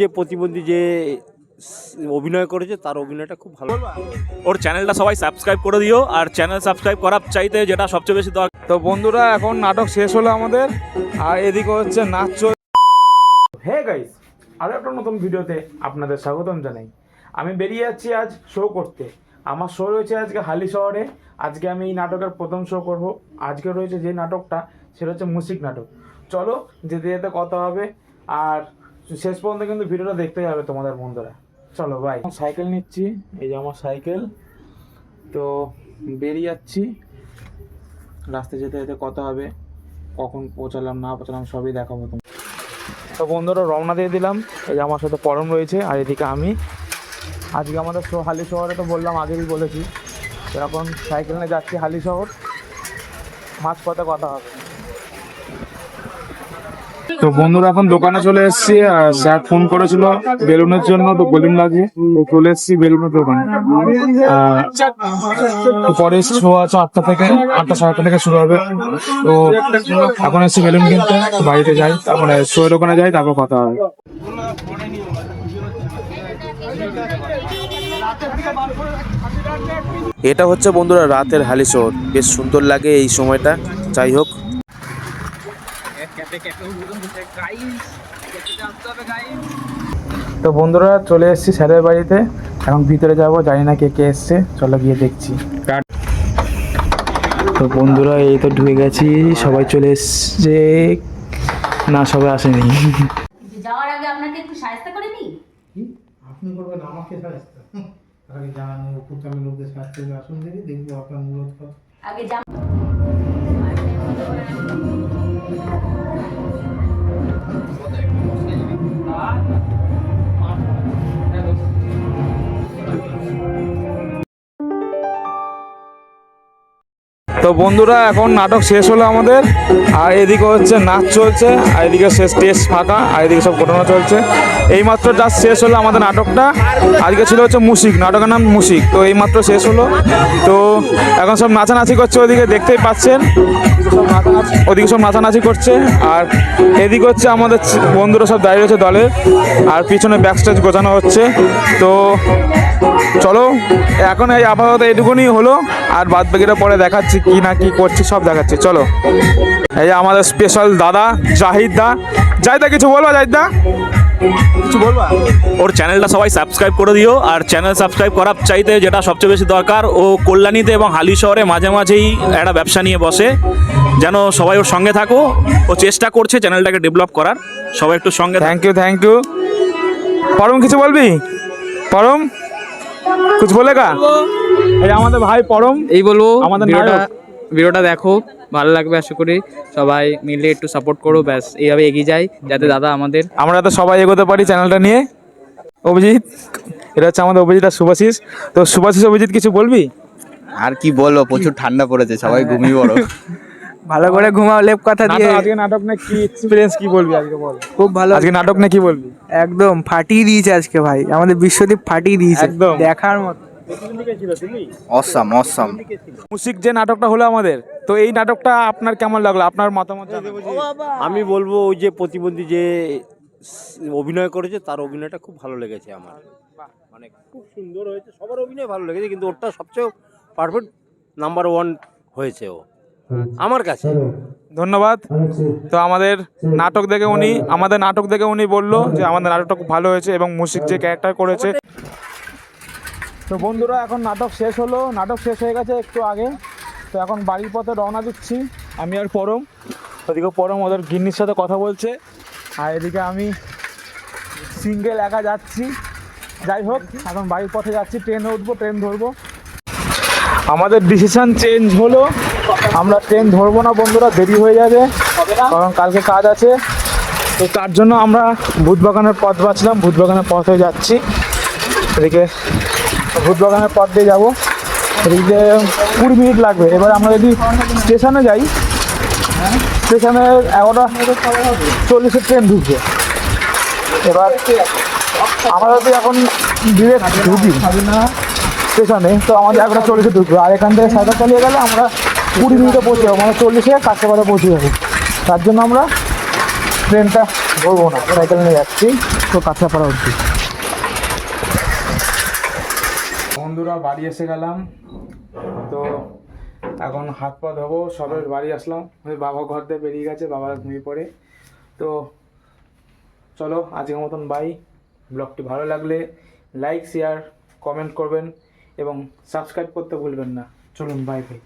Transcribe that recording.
যে প্রতিবন্ধী যে অভিনয় করেছে তার অভিনয়টা খুব ভালো। ওর চ্যানেলটা সবাই সাবস্ক্রাইব করে দিও আর চ্যানেল সাবস্ক্রাইব করার চাইতে যেটা সবচেয়ে বেশি দরকার। তো বন্ধুরা এখন নাটক শেষ হলো আমাদের আর এদিকে হচ্ছে নাচ চল হে গাইস আরও একটা নতুন ভিডিওতে আপনাদের স্বাগতম জানাই। আমি বেরিয়ে যাচ্ছি আজ শো করতে। আমার শো রয়েছে আজকে হালি শহরে। আজকে আমি এই নাটকের প্রথম শো করব। আজকে রয়েছে যে নাটকটা সেটা হচ্ছে মুসিক নাটক। চলো যেতে যেতে কথা হবে। আর শেষ পর্যন্ত কিন্তু ভিডিওটা দেখতে যাবে তোমাদের বন্ধুরা। চলো ভাই সাইকেল নিচ্ছি, এই যে আমার সাইকেল। তো বেরিয়ে যাচ্ছি। রাস্তায় যেতে যেতে কথা হবে, কখন পৌঁছালাম, না পৌঁছালাম সবই দেখাবো তোমার তো বন্ধুরা, রওনা দিয়ে দিলাম। এই যে আমার সাথে পরম রয়েছে, আর এদিকে আমি। আজকে আমাদের হালি শহরে তো বললাম, আগেই বলেছি। এরকম সাইকেল নিয়ে যাচ্ছি হালি শহর। মাঝপথে কথা হবে। তো বন্ধুরা, এখন দোকানে চলে এসেছি স্যার ফোন করেছিল বেলুনের জন্য, তো বেলুন লাগে চলে এসেছি বেলুনের দোকানে। পরে শো আছে আটটা থেকে, আটটা সাড়ে আটটা থেকে শুরু হবে। তো এখন এসেছি বেলুন কিনতে, বাড়িতে যাই, তারপরে শোয়ের দোকানে যাই, তারপর কথা হয় এটা হচ্ছে বন্ধুরা রাতের হালি শহর। বেশ সুন্দর লাগে এই সময়টা। যাই হোক তো বন্ধুরা চলে এসেছি স্যারের বাড়িতে। এখন ভিতরে যাব জানি না কে কে এসছে। চলো গিয়ে দেখছি। তো বন্ধুরা এই তো ঢুকে গেছি সবাই চলে এসছে। না সবাই আসেনি। যাওয়ার আগে আপনাকে একটু সাহায্য করে নিই আপনি করবেন আমাকে সাহায্য। আগে লোকদের সাহায্য করে আসুন দেখি দেখব আপনার মূলত আগে জাম তো বন্ধুরা, এখন নাটক শেষ হলো আমাদের। আর এদিকে হচ্ছে নাচ চলছে, আর এদিকে শেষ স্টেজ ফাঁকা, আর এদিকে সব ঘটনা চলছে। এইমাত্র যা শেষ হলো আমাদের নাটকটা। আজকে ছিল হচ্ছে মুসিক নাটকের নাম মুসিক তো এইমাত্র শেষ হলো। তো এখন সব নাচানাচি করছে ওদিকে দেখতেই পাচ্ছেন। ওদিকে সব নাচানাচি করছে, আর এদিক হচ্ছে আমাদের বন্ধুরা সব দাঁড়িয়ে রয়েছে দলের আর পিছনে ব্যাক স্টেজ গোছানো হচ্ছে। তো চলো, এখন এই আপাতত এইটুকুনি হলো, আর বাদ বাকিটা পরে দেখাচ্ছি কি না কি করছি, সব দেখাচ্ছি। চলো। এই আমাদের স্পেশাল দাদা, জাহিদ দা। জাহিদা কিছু বলবা, জাহিদ দা? কিছু বলবা? ওর চ্যানেলটা সবাই সাবস্ক্রাইব করে দিও আর চ্যানেল সাবস্ক্রাইব করার চাইতে যেটা সবচেয়ে বেশি দরকার ও কল্যাণীতে এবং হালি শহরে মাঝে মাঝেই একটা ব্যবসা নিয়ে বসে। যেন সবাই ওর সঙ্গে থাকো ও চেষ্টা করছে চ্যানেলটাকে ডেভেলপ করার। সবাই একটু সঙ্গে থ্যাংক ইউ থ্যাংক ইউ পরম কিছু বলবি? পরম? কিছু বলে গা? এই আমাদের ভাই পরম এই বলব আমাদের নায়ক। ভিডিওটা দেখো ভালো লাগবে আশা করি। সবাই মিলে একটু সাপোর্ট করো ব্যাস এইভাবে এগিয়ে যাই যাতে দাদা আমাদের আমরা তো সবাই এগোতে পারি চ্যানেলটা নিয়ে। অভিজিৎ এটা হচ্ছে আমাদের অভিজিৎ আর শুভাশিস তো শুভাশিস অভিজিৎ কিছু বলবি? আর কি বলব প্রচুর ঠান্ডা পড়েছে সবাই ঘুমিয়ে পড়ো। ভালো করে ঘুমাও লেপ কথা দিয়ে। আজকে নাটক নিয়ে কি এক্সপিরিয়েন্স কি বলবি আজকে বল? খুব ভালো। আজকে নাটক নিয়ে কি বলবি? একদম ফাটিয়ে দিয়েছে আজকে ভাই আমাদের বিশ্বদীপ ফাটিয়ে দিয়েছে। একদম। দেখার মতো। অসাম অসাম মুসিক যে নাটকটা হলো আমাদের তো এই নাটকটা আপনার কেমন লাগল? আপনার মতামত। আমি বলব ওই যে প্রতিবন্ধী যে অভিনয় করেছে তার অভিনয়টা খুব ভালো লেগেছে আমার। মানে খুব সুন্দর হয়েছে সবার অভিনয় ভালো লেগেছে কিন্তু ওরটা সবচেয়ে পারফেক্ট নাম্বার ওয়ান হয়েছে ও। আমার কাছে। ধন্যবাদ। তো আমাদের নাটক দেখে উনি আমাদের নাটক দেখে উনি বলল যে আমাদের নাটকটা খুব ভালো হয়েছে এবং মুসিক যে ক্যারেক্টার করেছে তো বন্ধুরা, এখন নাটক শেষ হলো। নাটক শেষ হয়ে গেছে একটু আগে। তো এখন বাড়ির পথে রওনা দিচ্ছি। আমি আর পরম। ওদিকে পরম ওদের গিন্নির সাথে কথা বলছে। আর এদিকে আমি সিঙ্গেল একা যাচ্ছি। যাই হোক, এখন বাড়ির পথে যাচ্ছি। ট্রেনে উঠবো, ট্রেন ধরবো। আমাদের ডিসিশন চেঞ্জ হলো। আমরা ট্রেন ধরবো না বন্ধুরা, দেরি হয়ে যাবে। কারণ কালকে কাজ আছে। তো তার জন্য আমরা ভূতবাগানের পথ বাঁচলাম। ভূতবাগানের পথে যাচ্ছি। এদিকে ভূতবাগানের পথ দিয়ে যাব। এদিকে কুড়ি মিনিট লাগবে। এবার আমরা যদি স্টেশনে যাই, স্টেশনে এগারোটা চল্লিশের ট্রেন ঢুকবে। এবার আমরা যদি এখন ডিরেক্ট ঢুকি স্টেশনে, তো আমাদের এগারোটা চল্লিশে ঢুকবে। আর এখান থেকে সাইকেল চালিয়ে গেলে আমরা কুড়ি মিনিটে পৌঁছে যাব। মানে চল্লিশে কাছাকাছি পৌঁছে যাব। তার জন্য আমরা ট্রেনটা ধরবো না। সাইকেল নিয়ে যাচ্ছি। তো কাঁচরাপাড়া অবধি। বন্ধুরা, বাড়ি এসে গেলাম। তো এখন হাত পা ধোবো, সবের বাড়ি আসলাম। বাবা ঘর দিয়ে বেরিয়ে গেছে, বাবা ঘুমিয়ে পড়ে। তো চলো, আজকের মতন বাই ব্লগটি ভালো লাগলে লাইক শেয়ার কমেন্ট করবেন এবং সাবস্ক্রাইব করতে ভুলবেন না। চলুন বাই বাই